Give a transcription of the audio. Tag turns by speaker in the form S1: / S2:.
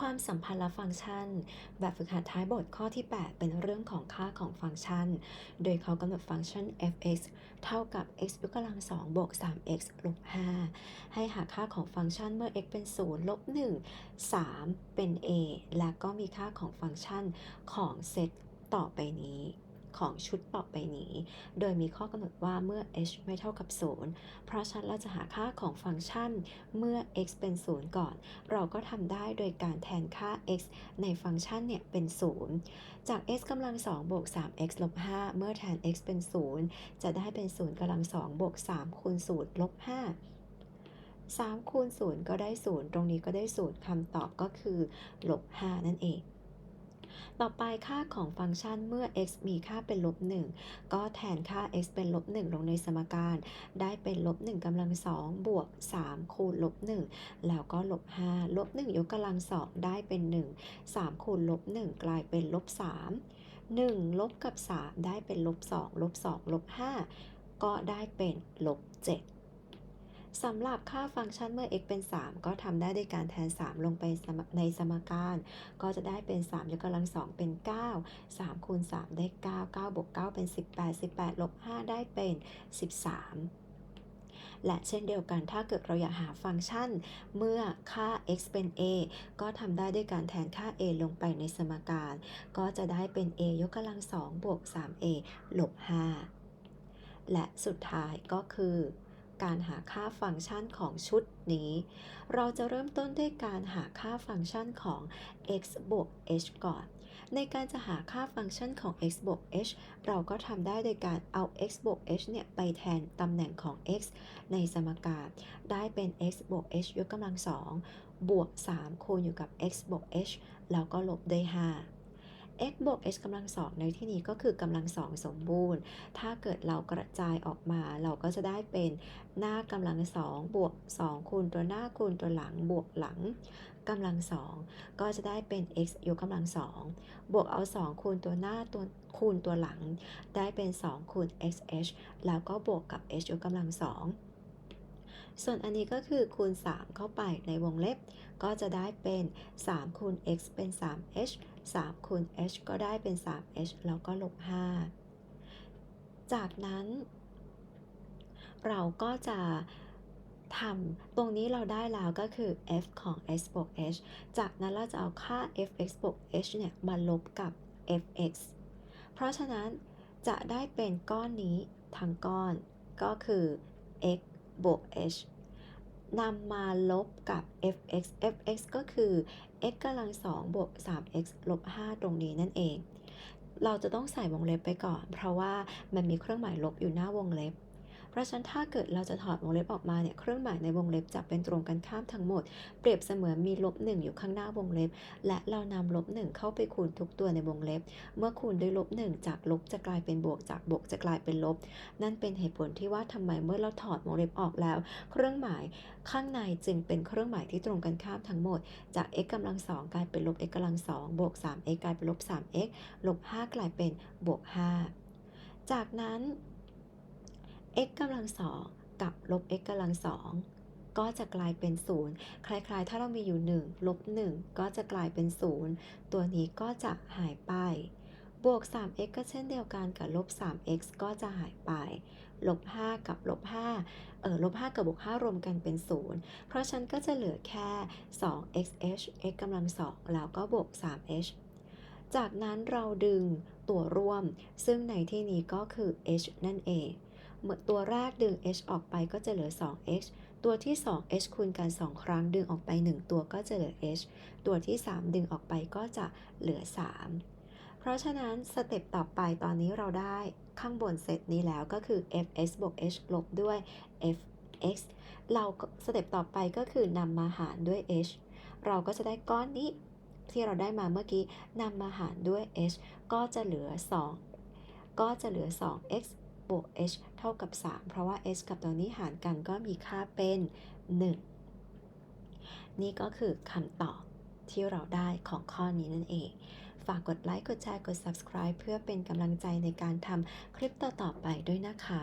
S1: ความสัมพันธ์และฟังก์ชัน แบบฝึกหัดท้ายบทข้อที่ 8 เป็นเรื่องของค่าของฟังก์ชัน โดยเขากำหนดฟังก์ชัน f(x) เท่ากับ x ยกกำลัง2บวก 3x ลบ 5 ให้หาค่าของฟังก์ชันเมื่อ x เป็น 0 ลบ 1 3 เป็น a และก็มีค่าของฟังก์ชันของเซตต่อไปนี้ ของชุดต่อไปนี้ โดยมีข้อกำหนดว่าเมื่อ h ไม่เท่ากับ 0 เพราะฉะนั้นเราจะหาค่าของฟังก์ชันเมื่อ x เป็น 0 ก่อน เราก็ทำได้โดยการแทนค่า x ในฟังก์ชันเนี่ยเป็น 0 จาก x กำลัง2บวก 3x ลบ 5 เมื่อแทน x เป็น 0 จะได้เป็น 0กำลัง2บวก3คูณ0ลบ 5 3คูณ0ก็ได้ 0 ตรงนี้ก็ได้ 0คำตอบก็คือลบ5นั่นเอง ต่อไปค่าของฟังก์ชันเมื่อ x มีค่าเป็นลบ 1 ก็แทนค่า x เป็นลบ 1 ลงในสมการ ได้เป็นลบ1กำลัง 2 บวก 3 คูณลบ 1 แล้วก็ลบ 5 ลบ 1 ยกกำลัง 2 ได้เป็น 1 3 คูณลบ 1 กลายเป็นลบ 3 1 ลบกับ 3 ได้เป็นลบ 2 ลบ 2 ลบ 5 ก็ได้เป็นลบ 7 สำหรับค่าฟังก์ชันเมื่อ x เป็น 3 ก็ทำได้ด้วยการแทน 3 ลงไปในสมการ ก็จะได้เป็น3ยกกำลัง 2 เป็น 9 3คูณ3ได้ 9 9บวก9เป็น 18 18ลบ5ได้เป็น 13และเช่นเดียวกันถ้าเกิดเราอยากหาฟังก์ชัน เมื่อค่า x เป็น a ก็ทำได้ด้วยการแทนค่า a ลงไปในสมการ ก็จะได้เป็น a ยกกำลัง2บวก 3a ลบ 5 และสุดท้ายก็คือ การหาค่าฟังก์ชันของชุดนี้ เราจะเริ่มต้นด้วยการหาค่าฟังก์ชันของ x บวก h ก่อน ในการจะหาค่าฟังก์ชันของ x บวก h เราก็ทำได้โดยการเอา x บวก h เนี่ยไปแทนตำแหน่งของ x ในสมการ ได้เป็น x บวก h ยกกำลัง2บวก 3 คูณอยู่กับ x บวก h แล้วก็ลบด้วย5 x บวก h กำลังสองในที่นี้ก็คือกำลังสองสมบูรณ์ ถ้าเกิดเรากระจายออกมาเราก็จะได้เป็นหน้ากำลังสองบวก 2 คูณตัวหน้าคูณตัวหลังบวกหลังกำลังสองก็จะได้เป็น x ยกกำลังสองบวกเอา 2 คูณตัวหน้าตัวคูณตัวหลัง ได้เป็น 2 คูณ xh แล้วก็บวกกับ h ยกกำลังสองส่วนอันนี้ก็คือคูณ 3 เข้าไปในวงเล็บ ก็จะได้เป็น 3 คูณ x เป็น 3h 3คูณ h ก็ได้เป็น 3h แล้วก็ลบ 5 จากนั้น เราก็จะทำตรงนี้เราได้แล้วก็คือ f ของ x บวก h จากนั้นเราจะเอาค่า f(x) บวก h เนี่ย มาลบกับ f(x) เพราะฉะนั้นจะได้เป็นก้อนนี้ทั้งก้อนก็คือ x บวก h นำมาลบกับ fx fx ก็คือ x กำลัง2บวก 3x ลบ 5 ตรงนี้นั่นเอง เราจะต้องใส่วงเล็บไปก่อน เพราะว่ามันมีเครื่องหมายลบอยู่หน้าวงเล็บ ราะฉะนั้นถ้าเกิดเราจะถอดวงเล็บออกมาเนี่ยเครื่องหมายในวงเล็บจะเป็นตรงกันข้ามทั้งหมด เปรียบเสมือนมีลบ1อยู่ข้างหน้าวงเล็บ และเรานำลบ1เข้าไปคูณทุกตัวในวงเล็บ เมื่อคูณด้วยลบ1จากลบจะกลายเป็นบวกจากบวกจะกลายเป็นลบ นั่นเป็นเหตุผลที่ว่าทำไมเมื่อเราถอดวงเล็บออกแล้ว เครื่องหมายข้างในจึงเป็นเครื่องหมายที่ตรงกันข้ามทั้งหมด จาก x กำลัง2กลายเป็นลบ x กำลัง2บวก 3x กลายเป็นลบ 3x ลบ5กลายเป็นบวก5จากนั้น x กำลังสองกับลบ x กำลังสองก็จะกลายเป็น 0 คล้ายๆ ถ้าเรามีอยู่ 1 ลบ 1 ก็จะกลายเป็น 0 ตัวนี้ก็จะหายไป บวก 3x ก็เช่นเดียวกันกับลบ 3x ก็จะหายไป ลบ 5 กับลบ 5 เออลบ 5 กับบวก 5 รวมกันเป็น 0 เพราะฉันก็จะเหลือแค่ 2xh x กำลัง2แล้วก็บวก 3h จากนั้นเราดึงตัวร่วม ซึ่งในที่นี้ก็คือ h นั่นเอง เมื่อตัวแรกดึง h ออกไปก็จะเหลือ 2h ตัวที่ 2h คูณกัน 2 ครั้งดึงออกไป 1 ตัวก็จะเหลือ h ตัวที่ 3 ดึงออกไปก็จะเหลือ 3 เพราะฉะนั้นสเต็ปต่อไปตอนนี้เราได้ข้างบนเซตนี้แล้วก็คือ fx บวก h ลบด้วย fx เราสเต็ปต่อไปก็คือนำมาหารด้วย h เราก็จะได้ก้อนนี้ที่เราได้มาเมื่อกี้นำมาหารด้วย h ก็จะเหลือ 2 ก็จะเหลือ 2x บวก h เท่ากับ 3 เพราะว่า h กับตัวนี้หารกันก็มีค่าเป็น 1 นี่ก็คือคำตอบที่เราได้ของข้อนี้นั่นเอง ฝากกดไลค์ กดแชร์ กด subscribe เพื่อเป็นกำลังใจในการทำคลิปต่อ ๆ ไปด้วยนะคะ